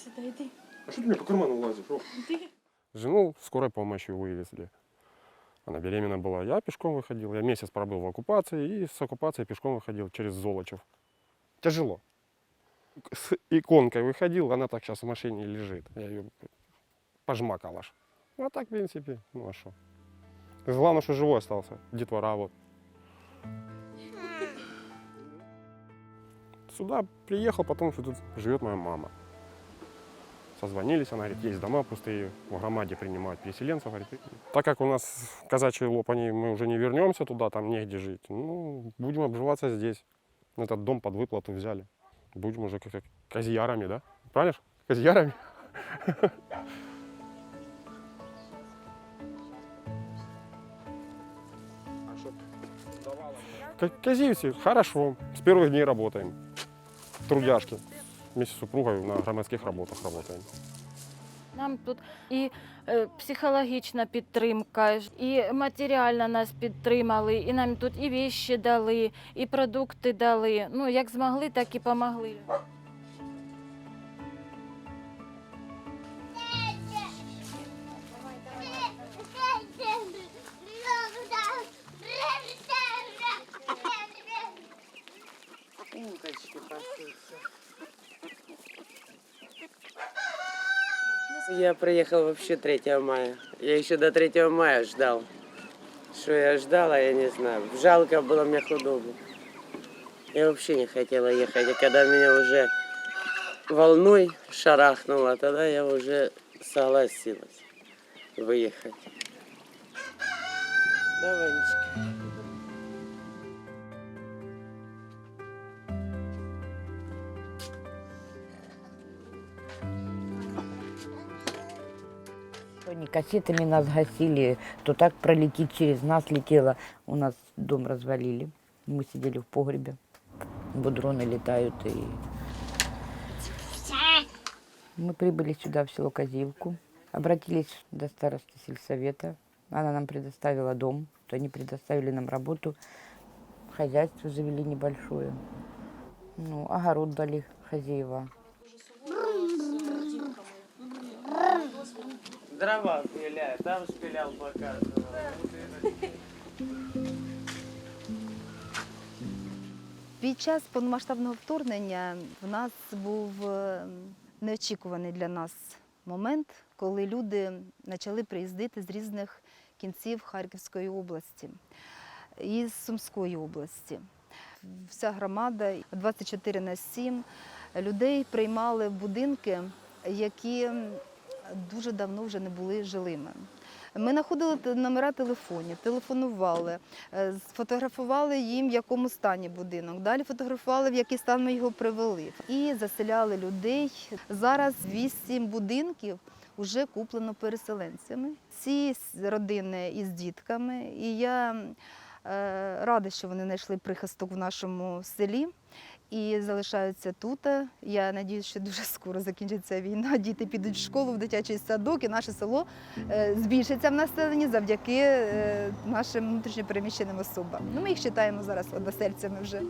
сюда, иди. А что ты мне по карману лазишь? О. Иди. Жену скорой помощью вывезли. Она беременна была. Я пешком выходил. Я месяц пробыл в оккупации и с оккупации пешком выходил через Золочев. Тяжело. С иконкой выходил, она так сейчас в машине лежит. Я ее пожмакал аж. Ну, а так, в принципе, ну а что. Главное, что живой остался. Детвора вот. Сюда приехал, потому что тут живет моя мама. Созвонились, она говорит, есть дома пустые, в громаде принимают переселенцев. Говорит, так как у нас казачьи лопани, мы уже не вернемся туда, там негде жить. Ну, будем обживаться здесь. Этот дом под выплату взяли. Будем уже как казьярами, да? Правильно? ж? Казьярами. Как казівці, хорошо. С первых дней работаем. Трудяшки. Вместе с супругой на громадских работах работаем. Нам тут і е, психологічна підтримка, і матеріально нас підтримали, і нам тут і віщі дали, і продукти дали. Ну, як змогли, так і помогли. Я приехал вообще 3 мая. Я еще до 3 мая ждал. Что я ждала, я не знаю. Жалко было мне худобу. Я вообще не хотела ехать. А когда меня уже волной шарахнуло, тогда я уже согласилась выехать. Да, Ванечка? То не кассетами нас гасили, то так пролетит через нас летело. У нас дом развалили. Мы сидели в погребе. Будроны летают и... Мы прибыли сюда, в село Козивку. Обратились до старосты сельсовета. Она нам предоставила дом. То они предоставили нам работу. Хозяйство завели небольшое. Ну, огород дали хозяева. Дрова пиляю, там шпилял показывал. Під час повномасштабного вторгнення в нас був е, неочікуваний для нас момент, коли люди почали приїздити з різних кінців Харківської області і з Сумської області. Вся громада 24 на 7 людей приймали будинки, які дуже давно вже не були жилими. Ми знаходили номера телефонів, телефонували, е, сфотографували їм, в якому стані будинок. Далі фотографували, в який стан ми його привели. І заселяли людей. Зараз вісім будинків вже куплено переселенцями. Ці родини із дітками. І я е, рада, що вони знайшли прихисток в нашому селі. І залишаються тут. Я сподіваюся, що дуже скоро закінчиться війна. Діти підуть в школу, в дитячий садок, і наше село е, збільшиться в населенні завдяки е, нашим внутрішньопереміщеним особам. Ну, ми їх вважаємо зараз односельцями вже.